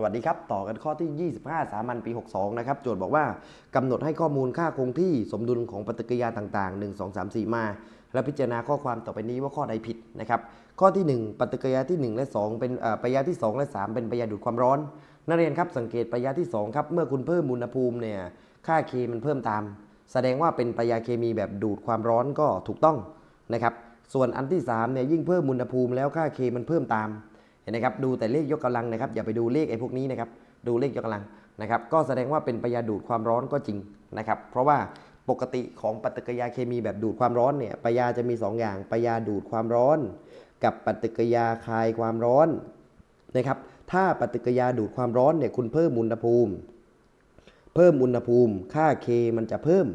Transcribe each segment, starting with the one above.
สวัสดีครับ ต่อกันข้อที่ 25 สามัญปี 62 นะครับ โจทย์บอกว่ากำหนดให้ข้อมูลค่าคงที่สมดุลของปฏิกิริยาต่างๆ 1 2 3 4 มา และพิจารณาข้อความต่อไปนี้ว่าข้อใดผิดนะครับ ข้อที่ 1 ปฏิกิริยาที่ 1 และ 2 เป็นปฏิกิริยาที่ 2 และ 3 เป็นปฏิกิริยาดูดความร้อน นักเรียนครับสังเกตปฏิกิริยาที่ 2 ครับ เมื่อคุณเพิ่มอุณหภูมิเนี่ยค่า K มันเพิ่มตาม แสดงว่าเป็นปฏิกิริยาเคมีแบบดูดความร้อนก็ถูกต้องนะครับ ส่วนอันที่3เนี่ยยิ่งเพิ่มอุณหภูมิแล้วค่า K มันเพิ่มตาม ห็นไหมครับดูแต่เลขยกกำลังนะครับอย่าไปดูเลขไอ้พวกนี้นะครับดูเลขยกกำลังนะครับก็แสดงว่าเป็นปยาดูดความร้อนก็จริงนะครับเพราะว่าปกติของปฏิกิริยาเคมีแบบดูดความร้อนเนี่ยปยาจะมี 2 อย่างปยาดูดความร้อน กับปฏิกิริยาคายความร้อนนะครับถ้าปฏิกิริยาดูดความร้อนเนี่ยคุณเพิ่มอุณหภูมิ เพิ่มอุณหภูมิ ค่า K มันจะเพิ่ม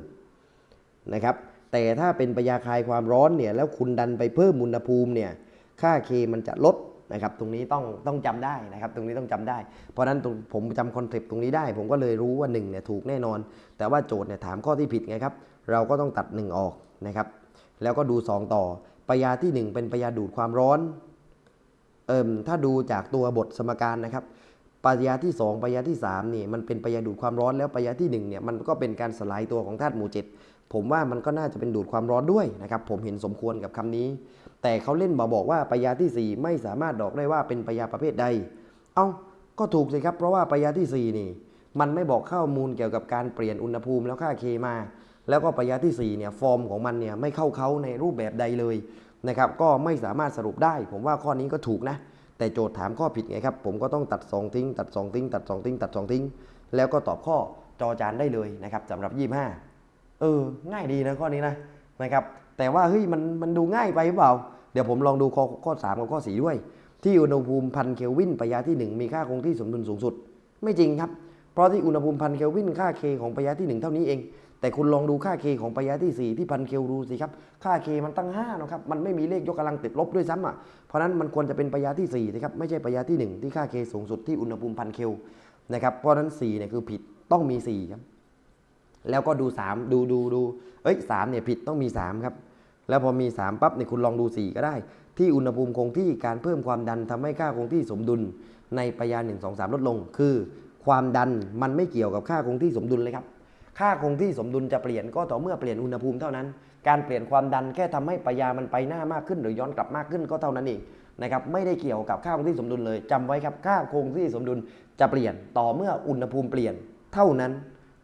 นะครับแต่ถ้าเป็นปยาคายความร้อนเนี่ยแล้วคุณดันไปเพิ่มอุณหภูมิเนี่ยค่า K มันจะลด นะครับตรงนี้ต้องต้องจำได้นะครับตรงนี้ต้องจำได้ เพราะฉะนั้นผมจำคอนเซปต์ตรงนี้ได้ ผมก็เลยรู้ว่า1เนี่ยถูกแน่นอน แต่ว่าโจทย์เนี่ยถามข้อที่ผิดไงครับเราก็ต้องตัด 1 ออกนะครับแล้วก็ดู 2 ต่อปยาที่ 1 เป็นปยาดูดความร้อนเอิ่มถ้าดูจากตัวบทสมการนะครับปยาที่ 2ปยาที่3นี่มันเป็นปยาดูดความร้อนแล้วปยาที่1เนี่ยมันก็เป็นการสลายตัวของธาตุหมู่เจ็ด ผมว่ามันก็น่าจะเป็นดูดความร้อนด้วยนะครับผมเห็นสมควรกับคำนี้ แต่เขาเล่นมาบอกว่าปยาที่ 4 ไม่สามารถบอกได้ว่าเป็นปยาประเภทใด เอ้าก็ถูกสิครับเพราะว่าปยาที่ 4 นี่ มันไม่บอกข้อมูลเกี่ยวกับการเปลี่ยนอุณหภูมิแล้วค่าเคมา แล้วก็ปยาที่4เนี่ยฟอร์มของมันเนี่ยไม่เข้าเขาในรูปแบบใดเลยนะครับก็ไม่สามารถสรุปได้ ผมว่าข้อนี้ก็ถูกนะ แต่โจทย์ถามข้อผิดไงครับ ผมก็ต้องตัด 2 ทิ้ง ตัด 2 ทิ้ง ตัด 2 ทิ้ง ตัด 2 ทิ้ง แล้วก็ตอบข้อจอจานได้เลยนะครับสำหรับ 25 เออ ง่ายดีนะข้อนี้นะนะครับ แต่ว่าเฮ้ยมันมันดูง่ายไปหรือเปล่า เดี๋ยวผมลองดูข้อข้อ3กับข้อ 4 ด้วย ที่อุณหภูมิพันเคลวินปริยาที่ 1 มีค่าคงที่สมดุลสูงสุด ไม่จริงครับ เพราะที่อุณหภูมิพันเคลวินค่า K ของปริยาที่ 1 เท่านี้เอง แต่คุณลองดูค่า K ของปริยาที่ 4 ที่พันเคลดูสิครับ ค่า K มันตั้ง5นะครับ มันไม่มีเลขยกกำลังติดลบด้วยซ้ำอะ เพราะนั้นมันควรจะเป็นปริยาที่4นะครับไม่ใช่ปริยาที่ 1 ที่ค่า K สูงสุดที่อุณหภูมิพันเคลนะครับ เพราะนั้น4เนี่ยคือผิดต้องมี4ครับ แล้วก็ดู 3 ดูดูดูเอ้ย3เนี่ยผิดต้องมี 3 ครับ แล้วพอมี 3ปั๊บเนี่ยคุณลองดู 4 ก็ได้ ที่อุณหภูมิคงที่การเพิ่มความดันทำให้ค่าคงที่สมดุลในปฏิกิริยา1 2 3 ลดลง คือ ความดันมันไม่เกี่ยวกับค่าคงที่สมดุลเลยครับ ค่าคงที่สมดุลจะเปลี่ยนก็ต่อเมื่อเปลี่ยนอุณหภูมิเท่านั้น การเปลี่ยนความดันแค่ทำให้ปริยามันไปหน้ามากขึ้น หรือย้อนกลับมากขึ้นก็เท่านั้นเองนะครับไม่ได้เกี่ยวกับค่าคงที่สมดุลเลยจำไว้ครับค่าคงที่สมดุลจะเปลี่ยนต่อเมื่ออุณหภูมิเปลี่ยนเท่านั้น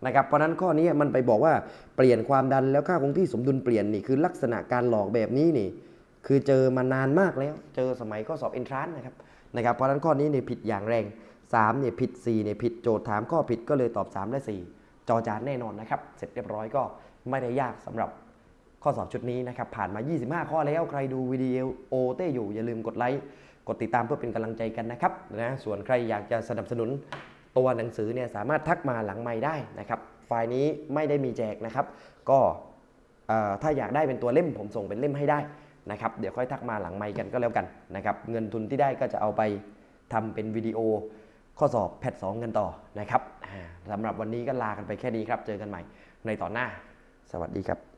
นะครับเพราะนั้นข้อนี้มันไปบอกว่าเปลี่ยนความดันแล้วค่าคงที่สมดุลเปลี่ยนนี่คือลักษณะการหลอกแบบนี้นี่ คือเจอมานานมากแล้ว เจอสมัยข้อสอบเอนทรานนะครับนะครับเพราะนั้นข้อนี้เนี่ยผิดอย่างแรง3เนี่ยผิด4เนี่ยผิดโจทย์ถามข้อผิดก็เลยตอบ 3 และ 4 จอจานแน่นอนนะครับ เสร็จเรียบร้อยก็ไม่ได้ยากสำหรับข้อสอบชุดนี้นะครับ ผ่านมา 25 ข้อแล้วใครดูวิดีโอเต้อยู่อย่าลืมกดไลค์กดติดตามเพื่อเป็นกำลังใจกันนะครับนะส่วนใครอยากจะสนับสนุน ตัวหนังสือเนี่ยสามารถทักมาหลังไม่ได้นะครับไฟล์นี้ไม่ได้มีแจกนะครับ ก็ถ้าอยากได้เป็นตัวเล่มผมส่งเป็นเล่มให้ได้นะครับเดี๋ยวค่อยทักมาหลังไม่กันก็แล้วกันนะครับเงินทุนที่ได้ก็จะเอาไปทำเป็นวิดีโอข้อสอบแพทสองกันต่อนะครับสำหรับวันนี้ก็ลากันไปแค่นี้ครับ เจอกันใหม่ในตอนหน้า สวัสดีครับ